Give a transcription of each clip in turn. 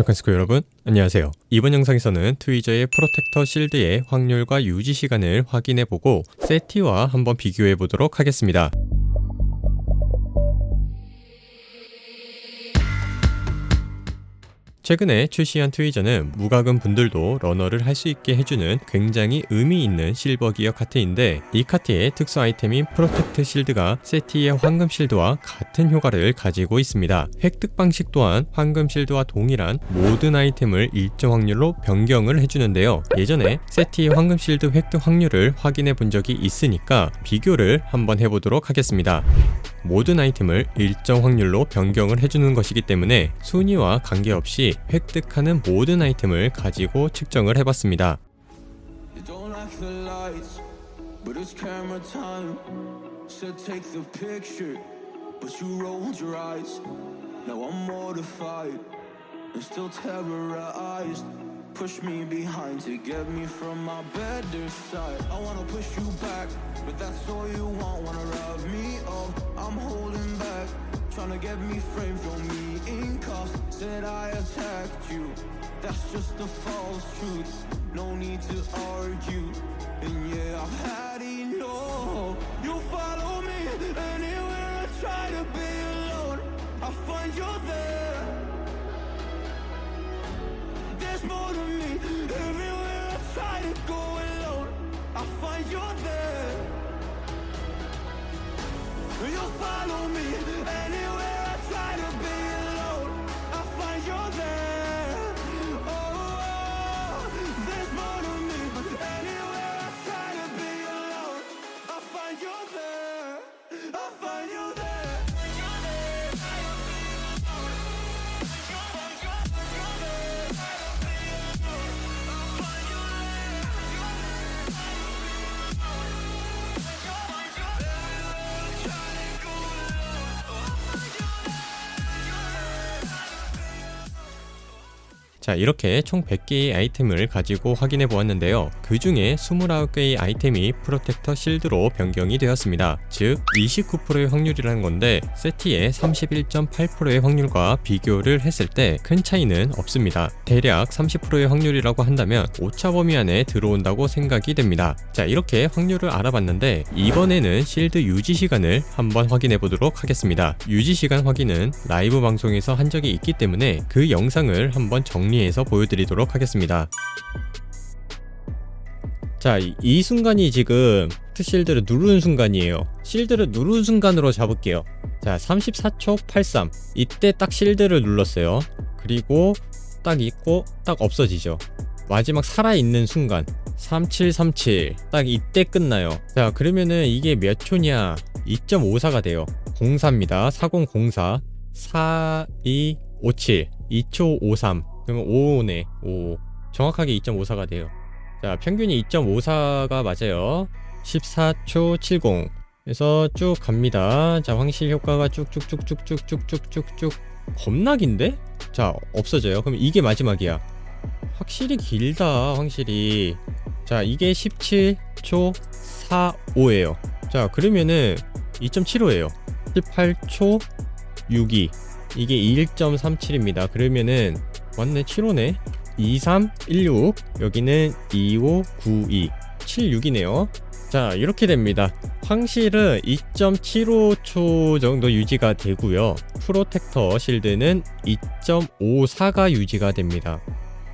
덕한스코 여러분 안녕하세요. 이번 영상에서는 트위저의 프로텍터 실드의 확률과 유지 시간을 확인해보고 세티와 한번 비교해보도록 하겠습니다 최근에 출시한 트위저는 무과금 분들도 러너를 할 수 있게 해주는 굉장히 의미 있는 실버 기어 카트인데 이 카트의 특수 아이템인 프로텍트 실드가 세티의 황금 실드와 같은 효과를 가지고 있습니다. 획득 방식 또한 황금 실드와 동일한 모든 아이템을 일정 확률로 변경을 해주는데요. 예전에 세티의 황금 실드 획득 확률을 확인해 본 적이 있으니까 비교를 한번 해보도록 하겠습니다. 모든 아이템을 일정 확률로 변경을 해주는 것이기 때문에 순위와 관계없이 획득하는 모든 아이템을 가지고 측정을 해봤습니다. Push me behind to get me from my better side. I wanna push you back, but that's all you want. Wanna rub me up, I'm holding back. Trying to get me framed, throw me in cuffs. Said I attacked you. That's just a false truth. No need to argue. And yeah, I've had I fight. 자 이렇게 총 100개의 아이템을 가지고 확인해 보았는데요. 그 중에 29개의 아이템이 프로텍터 실드로 변경이 되었습니다. 즉 29%의 확률이라는 건데 세티의 31.8%의 확률과 비교를 했을 때 큰 차이는 없습니다. 대략 30%의 확률이라고 한다면 오차 범위 안에 들어온다고 생각이 됩니다. 자 이렇게 확률을 알아봤는데 이번에는 실드 유지 시간을 한번 확인해 보도록 하겠습니다. 유지 시간 확인은 라이브 방송에서 한 적이 있기 때문에 그 영상을 한번 정리해 서 보여드리도록 하겠습니다 자, 이, 이 순간이 지금 트 실드를 누르는 순간이에요. 실드를 누르는 순간으로 잡을게요. 자, 34초 83. 이때 딱 실드를 눌렀어요. 그리고 딱 있고 딱 없어지죠. 마지막 살아있는 순간 3737. 딱 이때 끝나요. 자, 그러면은 이게 몇 초냐? 2.54가 돼요. 04입니다. 4004. 4257. 2초 53. 그러면 5네. 5. 정확하게 2.54가 돼요. 자, 평균이 2.54가 맞아요. 14초 70. 그래서 쭉 갑니다. 자, 황실 효과가 쭉쭉쭉쭉쭉쭉쭉쭉쭉 겁나긴데? 자, 없어져요. 그럼 이게 마지막이야. 확실히 길다, 황실이. 자, 이게 17초 45예요. 자, 그러면은 2.75예요. 18초 62. 이게 1.37입니다. 그러면은 맞네, 7호네. 2316 여기는 2592 76이네요. 자 이렇게 됩니다. 황실은 2.75초 정도 유지가 되고요. 프로텍터 실드는 2.54가 유지가 됩니다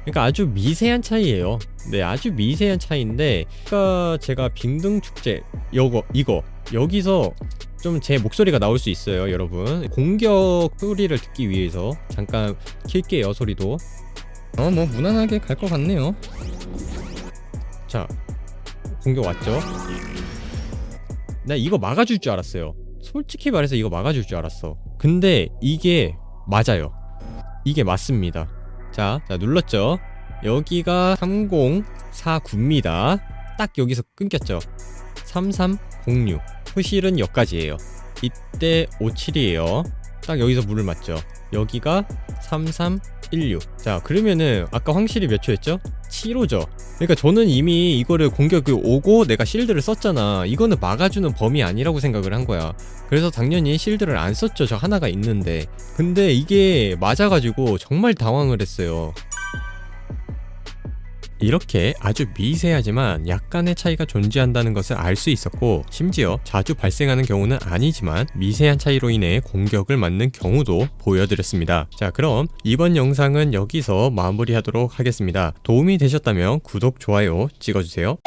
그러니까 아주 미세한 차이예요 네 아주 미세한 차이인데 그러니까 제가 빙등 축제 요거 이거 여기서 좀 제 목소리가 나올 수 있어요 여러분 공격 소리를 듣기 위해서 잠깐 킬게요 소리도 어, 뭐 무난하게 갈 것 같네요. 자, 공격 왔죠? 나 이거 막아줄 줄 알았어요. 솔직히 말해서 이거 막아줄 줄 알았어. 근데 이게 맞아요. 이게 맞습니다. 자, 자 눌렀죠? 여기가 3049입니다. 딱 여기서 끊겼죠? 3306. 후실은 여기까지예요. 이때 57이에요. 딱 여기서 물을 맞죠? 여기가 33 16. 자, 그러면은 아까 황실이 몇 초였죠? 7호죠. 그러니까 저는 이미 이거를 공격이 오고 내가 실드를 썼잖아. 이거는 막아주는 범위 아니라고 생각을 한 거야. 그래서 당연히 실드를 안 썼죠. 저 하나가 있는데. 근데 이게 맞아가지고 정말 당황을 했어요. 이렇게 아주 미세하지만 약간의 차이가 존재한다는 것을 알 수 있었고 심지어 자주 발생하는 경우는 아니지만 미세한 차이로 인해 공격을 맞는 경우도 보여드렸습니다. 자 그럼 이번 영상은 여기서 마무리하도록 하겠습니다. 도움이 되셨다면 구독, 좋아요 찍어주세요.